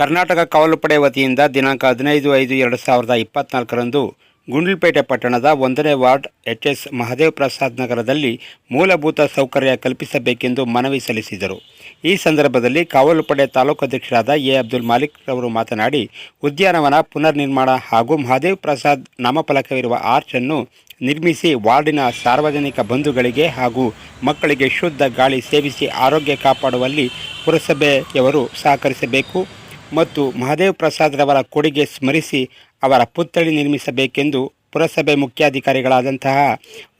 ಕರ್ನಾಟಕ ಕಾವಲು ಪಡೆ ವತಿಯಿಂದ ದಿನಾಂಕ ಹದಿನೈದು ಐದು ಎರಡು ಸಾವಿರದ ಇಪ್ಪತ್ನಾಲ್ಕರಂದು ಗುಂಡ್ಲುಪೇಟೆ ಪಟ್ಟಣದ ಒಂದನೇ ward H S Mahadev Prasad ನಗರದಲ್ಲಿ ಮೂಲಭೂತ ಸೌಕರ್ಯ ಕಲ್ಪಿಸಬೇಕೆಂದು ಮನವಿ ಸಲ್ಲಿಸಿದರು. ಈ ಸಂದರ್ಭದಲ್ಲಿ ಕಾವಲು ಪಡೆ ತಾಲೂಕು ಅಧ್ಯಕ್ಷರಾದ ಎ ಅಬ್ದುಲ್ ಮಾಲಿಕ್ ರವರು ಮಾತನಾಡಿ, ಉದ್ಯಾನವನ ಪುನರ್ ನಿರ್ಮಾಣ ಹಾಗೂ ಮಹದೇವ್ ಪ್ರಸಾದ್ ನಾಮಫಲಕವಿರುವ ಆರ್ಚ್ ಅನ್ನು ನಿರ್ಮಿಸಿ ವಾರ್ಡಿನ ಸಾರ್ವಜನಿಕ ಬಂಧುಗಳಿಗೆ ಹಾಗೂ ಮಕ್ಕಳಿಗೆ ಶುದ್ಧ ಗಾಳಿ ಸೇವಿಸಿ ಆರೋಗ್ಯ ಕಾಪಾಡುವಲ್ಲಿ ಪುರಸಭೆಯವರು ಸಹಕರಿಸಬೇಕು. ಮತ್ತು ಮಹದೇವ್ ಪ್ರಸಾದ್ ರವರ ಕೊಡುಗೆ ಸ್ಮರಿಸಿ ಅವರ ಪುತ್ಥಳಿ ನಿರ್ಮಿಸಬೇಕೆಂದು ಪುರಸಭೆ ಮುಖ್ಯಾಧಿಕಾರಿಗಳಾದಂತಹ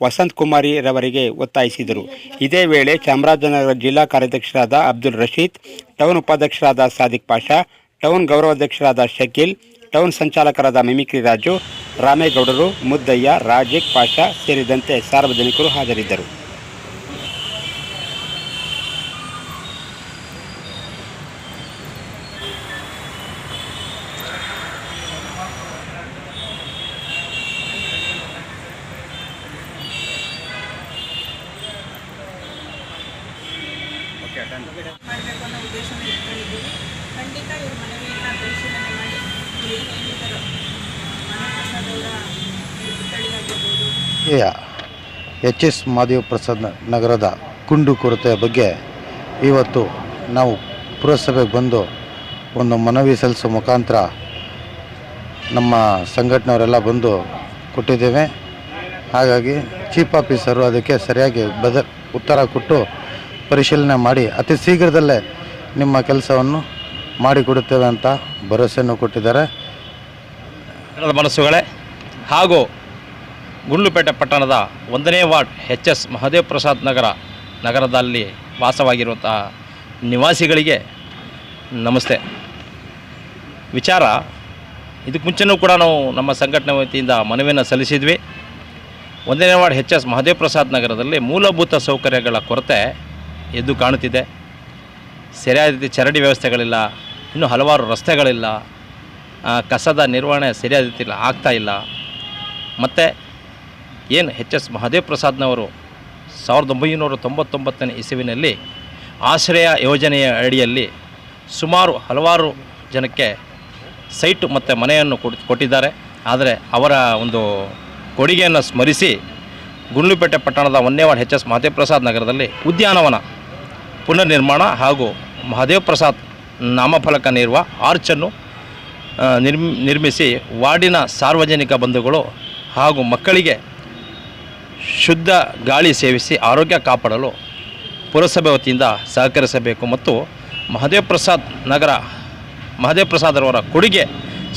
ವಸಂತ್ ಕುಮಾರಿ ರವರಿಗೆ ಒತ್ತಾಯಿಸಿದರು. ಇದೇ ವೇಳೆ ಚಾಮರಾಜನಗರ ಜಿಲ್ಲಾ ಕಾರ್ಯಾಧ್ಯಕ್ಷರಾದ ಅಬ್ದುಲ್ ರಶೀದ್, ಟೌನ್ ಉಪಾಧ್ಯಕ್ಷರಾದ ಸಾದಿಕ್ ಪಾಷಾ, ಟೌನ್ ಗೌರವಾಧ್ಯಕ್ಷರಾದ ಶಕೀಲ್, ಟೌನ್ ಸಂಚಾಲಕರಾದ ಮಿಮಿಕ್ರಿ ರಾಜು, ರಾಮೇಗೌಡರು, ಮುದ್ದಯ್ಯ, ರಾಜೇಕ್ ಪಾಷಾ ಸೇರಿದಂತೆ ಸಾರ್ವಜನಿಕರು ಹಾಜರಿದ್ದರು ಮಾಡಬೇಕು ಅನ್ನೋ ಉದ್ದೇಶನ ಇಟ್ಕೊಂಡಿದ್ದೀವಿ ಖಂಡಿತ ಇವ್ರ ಮನವಿಯನ್ನು ಪರಿಶೀಲನೆ ಮಾಡಿ ಏನು ಏನಿದ್ದಾರೋ ಮಹಾಪ್ರಸಾದ್ ಅವರ ಪುತ್ಥಳಿ ಆಗಿರ್ಬೋದು ಯ ಎಚ್ ಎಸ್ ಮಹಾದೇವ ಪ್ರಸಾದ್ ನಗರದ ಕುಂಡು ಕೊರತೆಯ ಬಗ್ಗೆ ಇವತ್ತು ನಾವು ಪುರಸಭೆಗೆ ಬಂದು ಒಂದು ಮನವಿ ಸಲ್ಲಿಸೋ ಮುಖಾಂತರ ನಮ್ಮ ಸಂಘಟನೆಯವರೆಲ್ಲ ಬಂದು ಕೊಟ್ಟಿದ್ದೇವೆ. ಹಾಗಾಗಿ ಚೀಫ್ ಆಫೀಸರು ಅದಕ್ಕೆ ಸರಿಯಾಗಿ ಬದ ಉತ್ತರ ಕೊಟ್ಟು ಪರಿಶೀಲನೆ ಮಾಡಿ ಅತಿ ಶೀಘ್ರದಲ್ಲೇ ನಿಮ್ಮ ಕೆಲಸವನ್ನು ಮಾಡಿಕೊಡುತ್ತೇವೆ ಅಂತ ಭರವಸೆಯನ್ನು ಕೊಟ್ಟಿದ್ದಾರೆ. ಮನಸ್ಸುಗಳೇ ಹಾಗೂ ಗುಂಡ್ಲುಪೇಟೆ ಪಟ್ಟಣದ ಒಂದನೇ ward H S Mahadev Prasad Nagar ನಗರದಲ್ಲಿ ವಾಸವಾಗಿರುವಂತಹ ನಿವಾಸಿಗಳಿಗೆ ನಮಸ್ತೆ. ವಿಚಾರ, ಇದಕ್ಕೆ ಮುಂಚೆನೂ ಕೂಡ ನಾವು ನಮ್ಮ ಸಂಘಟನೆ ವತಿಯಿಂದ ಮನವಿಯನ್ನು ಸಲ್ಲಿಸಿದ್ವಿ. ಒಂದನೇ ward H S Mahadev Prasad ನಗರದಲ್ಲಿ ಮೂಲಭೂತ ಸೌಕರ್ಯಗಳ ಕೊರತೆ ಎದ್ದು ಕಾಣುತ್ತಿದೆ. ಸರಿಯಾದ ರೀತಿ ಚರಂಡಿ ವ್ಯವಸ್ಥೆಗಳಿಲ್ಲ, ಇನ್ನೂ ಹಲವಾರು ರಸ್ತೆಗಳಿಲ್ಲ ಕಸದ ನಿರ್ವಹಣೆ ಸರಿಯಾದ ರೀತಿಯಲ್ಲಿ ಆಗ್ತಾ ಇಲ್ಲ. ಮತ್ತು ಏನು ಎಚ್ ಎಸ್ ಮಹಾದೇವ್ ಪ್ರಸಾದ್ನವರು ಸಾವಿರದ ಒಂಬೈನೂರ ತೊಂಬತ್ತೊಂಬತ್ತನೇ ಇಸುವಿನಲ್ಲಿ ಆಶ್ರಯ ಯೋಜನೆಯ ಅಡಿಯಲ್ಲಿ ಸುಮಾರು ಹಲವಾರು ಜನಕ್ಕೆ ಸೈಟು ಮತ್ತು ಮನೆಯನ್ನು ಕೊಟ್ಟಿದ್ದಾರೆ. ಆದರೆ ಅವರ ಒಂದು ಕೊಡುಗೆಯನ್ನು ಸ್ಮರಿಸಿ ಗುಂಡ್ಲುಪೇಟೆ ಪಟ್ಟಣದ H H S Mahadev Prasad ನಗರದಲ್ಲಿ ಉದ್ಯಾನವನ ಪುನರ್ ನಿರ್ಮಾಣ ಹಾಗೂ ಮಹದೇವ್ ಪ್ರಸಾದ್ ನಾಮಫಲಕ ನೀರುವ ಆರ್ಚನ್ನು ನಿರ್ಮ್, ನಿರ್ಮಿಸಿ ವಾರ್ಡಿನ ಸಾರ್ವಜನಿಕ ಬಂಧುಗಳು ಹಾಗೂ ಮಕ್ಕಳಿಗೆ ಶುದ್ಧ ಗಾಳಿ ಸೇವಿಸಿ ಆರೋಗ್ಯ ಕಾಪಾಡಲು ಪುರಸಭೆ ವತಿಯಿಂದ ಸಹಕರಿಸಬೇಕು ಮತ್ತು ಮಹದೇವ್ ಪ್ರಸಾದ್ ನಗರ, ಮಹದೇವ್ ಪ್ರಸಾದ್ ಅವರ ಕೊಡುಗೆ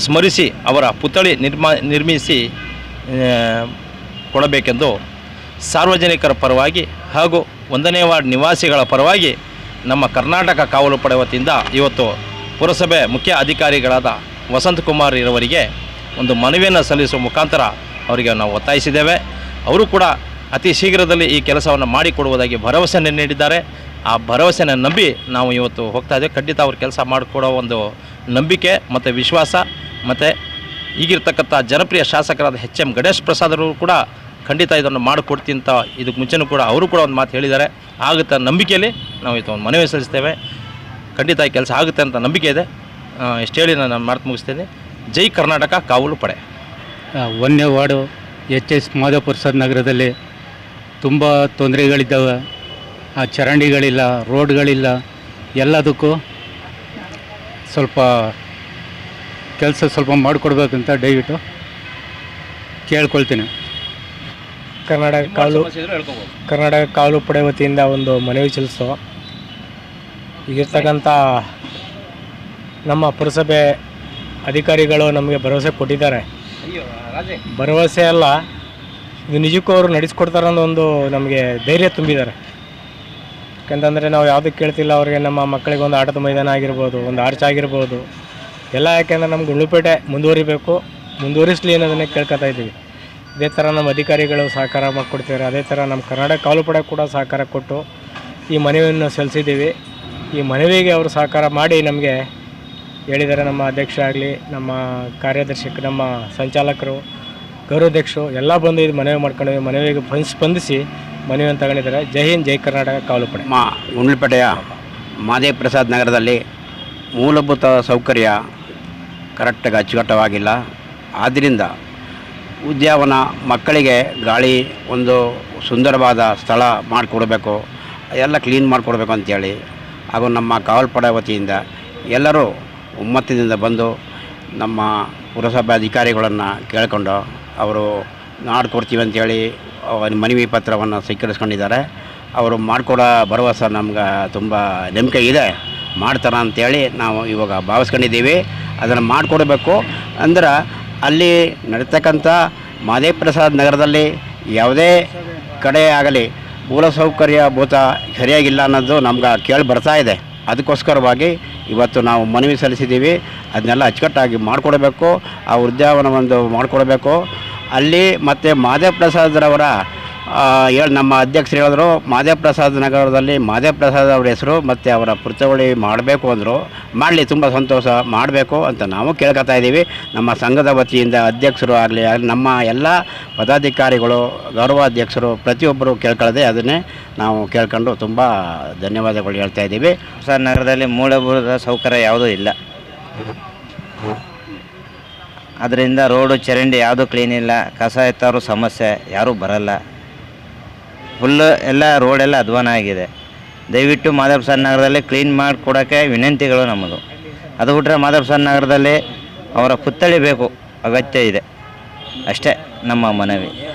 ಸ್ಮರಿಸಿ ಅವರ ಪುತ್ಥಳಿ ನಿರ್ಮಾ, ನಿರ್ಮಿಸಿ ಕೊಡಬೇಕೆಂದು ಸಾರ್ವಜನಿಕರ ಪರವಾಗಿ ಹಾಗೂ ಒಂದನೇ ವಾರ್ಡ್ ನಿವಾಸಿಗಳ ಪರವಾಗಿ ನಮ್ಮ ಕರ್ನಾಟಕ ಕಾವಲು ಪಡೆ ವತಿಯಿಂದ ಇವತ್ತು ಪುರಸಭೆ ಮುಖ್ಯ ಅಧಿಕಾರಿಗಳಾದ ವಸಂತ್ ಕುಮಾರ್ ಇವರಿಗೆ ಒಂದು ಮನವಿಯನ್ನು ಸಲ್ಲಿಸುವ ಮುಖಾಂತರ ಅವರಿಗೆ ನಾವು ಒತ್ತಾಯಿಸಿದ್ದೇವೆ. ಅವರು ಕೂಡ ಅತಿ ಶೀಘ್ರದಲ್ಲಿ ಈ ಕೆಲಸವನ್ನು ಮಾಡಿಕೊಡುವುದಾಗಿ ಭರವಸೆಯನ್ನು ನೀಡಿದ್ದಾರೆ. ಆ ಭರವಸೆನ ನಂಬಿ ನಾವು ಇವತ್ತು ಹೋಗ್ತಾ ಇದ್ದೇವೆ. ಖಂಡಿತ ಅವ್ರ ಕೆಲಸ ಮಾಡಿಕೊಡೋ ಒಂದು ನಂಬಿಕೆ ಮತ್ತು ವಿಶ್ವಾಸ ಮತ್ತು ಈಗಿರ್ತಕ್ಕಂಥ ಜನಪ್ರಿಯ ಶಾಸಕರಾದ ಹೆಚ್ ಎಂ ಗಣೇಶ್ ಪ್ರಸಾದ್ ಕೂಡ ಖಂಡಿತ ಇದನ್ನು ಮಾಡಿಕೊಡ್ತೀನಿ ಅಂತ ಇದಕ್ಕೆ ಮುಂಚೆನೂ ಕೂಡ ಅವರು ಕೂಡ ಒಂದು ಮಾತು ಹೇಳಿದ್ದಾರೆ. ಆಗುತ್ತೆ ನಂಬಿಕೆಯಲ್ಲಿ ನಾವು ಇವತ್ತು ಒಂದು ಮನವಿ ಸಲ್ಲಿಸ್ತೇವೆ. ಖಂಡಿತ ಈ ಕೆಲಸ ಆಗುತ್ತೆ ಅಂತ ನಂಬಿಕೆ ಇದೆ. ಇಷ್ಟು ಹೇಳಿ ನಾನು ಮಾತು ಮುಗಿಸ್ತೇನೆ. ಜೈ ಕರ್ನಾಟಕ, ಕಾವಲು ಪಡೆ. ಒಂದನೇ ವಾರ್ಡು ಎಚ್ ಎಸ್ ಮಾಧವಪುರ ಸರ್ ನಗರದಲ್ಲಿ ತುಂಬ ತೊಂದರೆಗಳಿದ್ದಾವೆ. ಆ ಚರಂಡಿಗಳಿಲ್ಲ ರೋಡ್ಗಳಿಲ್ಲ ಎಲ್ಲದಕ್ಕೂ ಸ್ವಲ್ಪ ಕೆಲಸ ಸ್ವಲ್ಪ ಮಾಡಿಕೊಡ್ಬೇಕಂತ ದಯವಿಟ್ಟು ಕೇಳ್ಕೊಳ್ತೀನಿ. ಕರ್ನಾಟಕ ಕಾಲು ಕರ್ನಾಟಕ ಕಾಲು ಪಡೆ ವತಿಯಿಂದ ಒಂದು ಮನವಿ ಸಲ್ಲಿಸೋ ಈಗಿರ್ತಕ್ಕಂಥ ನಮ್ಮ ಪುರಸಭೆ ಅಧಿಕಾರಿಗಳು ನಮಗೆ ಭರವಸೆ ಕೊಟ್ಟಿದ್ದಾರೆ. ಭರವಸೆ ಅಲ್ಲ. ಇದು ನಿಜಕ್ಕೂ ಅವರು ನಡೆಸ್ಕೊಡ್ತಾರೆ ಅನ್ನೋ ಒಂದು ನಮಗೆ ಧೈರ್ಯ ತುಂಬಿದ್ದಾರೆ. ಯಾಕಂತಂದರೆ ನಾವು ಯಾವುದಕ್ಕೆ ಕೇಳ್ತಿಲ್ಲ ಅವರಿಗೆ, ನಮ್ಮ ಮಕ್ಕಳಿಗೆ ಒಂದು ಆಟದ ಮೈದಾನ ಆಗಿರ್ಬೋದು, ಒಂದು ಆರ್ಚ್ ಆಗಿರ್ಬೋದು. ಎಲ್ಲ ಯಾಕೆಂದರೆ ನಮ್ಗೆ ಉಳ್ಳುಪೇಟೆ ಮುಂದುವರಿಬೇಕು. ಮುಂದುವರಿಸಲಿ ಅನ್ನೋದನ್ನೇ ಕೇಳ್ಕೊತಾ ಇದ್ದೀವಿ. ಇದೇ ಥರ ನಮ್ಮ ಅಧಿಕಾರಿಗಳು ಸಹಕಾರ ಮಾಡಿಕೊಡ್ತಿದ್ದಾರೆ. ಅದೇ ಥರ ನಮ್ಮ ಕರ್ನಾಟಕ ಕಾಲುಪಡೆ ಕೂಡ ಸಹಕಾರ ಕೊಟ್ಟು ಈ ಮನವಿಯನ್ನು ಸಲ್ಲಿಸಿದ್ದೀವಿ ಈ ಮನವಿಗೆ ಅವರು ಸಹಕಾರ ಮಾಡಿ ನಮಗೆ ಹೇಳಿದ್ದಾರೆ ನಮ್ಮ ಅಧ್ಯಕ್ಷ ಆಗಲಿ, ನಮ್ಮ ಕಾರ್ಯದರ್ಶಿ ನಮ್ಮ ಸಂಚಾಲಕರು, ಗೌರವಾಧ್ಯಕ್ಷರು, ಎಲ್ಲ ಬಂದು ಇದು ಮನವಿ ಮಾಡ್ಕೊಂಡು ಮನವಿಗೆ ಸ್ಪಂದಿಸಿ ಮನವಿಯನ್ನು ತಗೊಂಡಿದ್ದಾರೆ. ಜೈ ಹಿಂದ್, ಜೈ ಕರ್ನಾಟಕ, ಕಾವಲು ಪಡೆ. ಮಾ, ಉಣ್ಣಿಪೇಟೆಯ ಮಾದೇವ್ ಪ್ರಸಾದ್ ನಗರದಲ್ಲಿ ಮೂಲಭೂತ ಸೌಕರ್ಯ ಕರೆಕ್ಟಾಗಿ ಅಚ್ಚುಕಟ್ಟವಾಗಿಲ್ಲ ಆದ್ದರಿಂದ ಉದ್ಯಾವನ ಮಕ್ಕಳಿಗೆ ಗಾಳಿ ಒಂದು ಸುಂದರವಾದ ಸ್ಥಳ ಮಾಡಿಕೊಡ್ಬೇಕು, ಎಲ್ಲ ಕ್ಲೀನ್ ಮಾಡಿಕೊಡ್ಬೇಕು ಅಂತೇಳಿ ಹಾಗೂ ನಮ್ಮ ಕಾವಲ್ಪಡೆ ವತಿಯಿಂದ ಎಲ್ಲರೂ ಒಮ್ಮತದಿಂದ ಬಂದು ನಮ್ಮ ಪುರಸಭೆ ಅಧಿಕಾರಿಗಳನ್ನು ಕೇಳಿಕೊಂಡು ಅವರು ಮಾಡಿಕೊಡ್ತೀವಿ ಅಂತೇಳಿ ಅವರ ಮನವಿ ಪತ್ರವನ್ನು ಸ್ವೀಕರಿಸ್ಕೊಂಡಿದ್ದಾರೆ. ಅವರು ಮಾಡಿಕೊಡೋ ಭರವಸೆ ನಮ್ಗೆ ತುಂಬ ನಂಬಿಕೆ ಇದೆ. ಮಾಡ್ತಾರೆ ಅಂತೇಳಿ ನಾವು ಇವಾಗ ಭಾವಿಸ್ಕೊಂಡಿದ್ದೀವಿ. ಅದನ್ನು ಮಾಡಿಕೊಡ್ಬೇಕು. ಅಂದ್ರೆ ಅಲ್ಲಿ ನಡೀತಕ್ಕಂಥ ಮಾದೇವ್ ಪ್ರಸಾದ್ ನಗರದಲ್ಲಿ ಯಾವುದೇ ಕಡೆ ಆಗಲಿ ಮೂಲಸೌಕರ್ಯ ಭೂತ ಸರಿಯಾಗಿಲ್ಲ ಅನ್ನೋದು ನಮ್ಗೆ ಕೇಳಿ ಬರ್ತಾ ಇದೆ. ಅದಕ್ಕೋಸ್ಕರವಾಗಿ ಇವತ್ತು ನಾವು ಮನವಿ ಸಲ್ಲಿಸಿದ್ದೀವಿ. ಅದನ್ನೆಲ್ಲ ಅಚ್ಚುಕಟ್ಟಾಗಿ ಮಾಡಿಕೊಡಬೇಕು. ಆ ಉದ್ಯಾನವನ ಒಂದು ಮಾಡಿಕೊಡ್ಬೇಕು. ಅಲ್ಲಿ ಮತ್ತು ಮಾದೇವ ಪ್ರಸಾದ್ರವರ ಹೇಳಿ ನಮ್ಮ ಅಧ್ಯಕ್ಷರು ಹೇಳಿದ್ರು ಮಾದೇವ್ ಪ್ರಸಾದ್ ನಗರದಲ್ಲಿ ಮಾದೇವ್ ಪ್ರಸಾದ್ ಅವ್ರ ಹೆಸರು ಮತ್ತು ಅವರ ಪುರ್ತವಳಿ ಮಾಡಬೇಕು ಅಂದರು. ಮಾಡಲಿ, ತುಂಬ ಸಂತೋಷ, ಮಾಡಬೇಕು ಅಂತ ನಾವು ಕೇಳ್ಕೊತಾ ಇದ್ದೀವಿ. ನಮ್ಮ ಸಂಘದ ವತಿಯಿಂದ ಅಧ್ಯಕ್ಷರು ಆಗಲಿ ನಮ್ಮ ಎಲ್ಲ ಪದಾಧಿಕಾರಿಗಳು, ಗೌರವಾಧ್ಯಕ್ಷರು ಪ್ರತಿಯೊಬ್ಬರು ಕೇಳ್ಕೊಳ್ಳದೆ ಅದನ್ನೇ ನಾವು ಕೇಳ್ಕೊಂಡು ತುಂಬ ಧನ್ಯವಾದಗಳು ಹೇಳ್ತಾ ಇದ್ದೀವಿ. ಹೊಸ ನಗರದಲ್ಲಿ ಮೂಲಭೂತ ಸೌಕರ್ಯ ಯಾವುದೂ ಇಲ್ಲ. ಅದರಿಂದ ರೋಡು ಚರಂಡಿ ಯಾವುದೂ ಕ್ಲೀನ್ ಇಲ್ಲ, ಕಸ ಎತ್ತೋರು ಸಮಸ್ಯೆ, ಯಾರೂ ಬರಲ್ಲ. ಫುಲ್ಲು ಎಲ್ಲ ರೋಡೆಲ್ಲ ಅಧ್ವಾನ ಆಗಿದೆ. ದಯವಿಟ್ಟು ಮಾಧವಪ್ರಸಾದ್ ನಗರದಲ್ಲಿ ಕ್ಲೀನ್ ಮಾಡಿ ಕೊಡೋಕ್ಕೆ ವಿನಂತಿಗಳು ನಮ್ಮದು. ಅದು ಬಿಟ್ಟರೆ ಮಾಧವಪ್ರಸಾದ್ ನಗರದಲ್ಲಿ ಅವರ ಪುತ್ಥಳಿ ಬೇಕು ಅಗತ್ಯ ಇದೆ. ಅಷ್ಟೇ ನಮ್ಮ ಮನವಿ.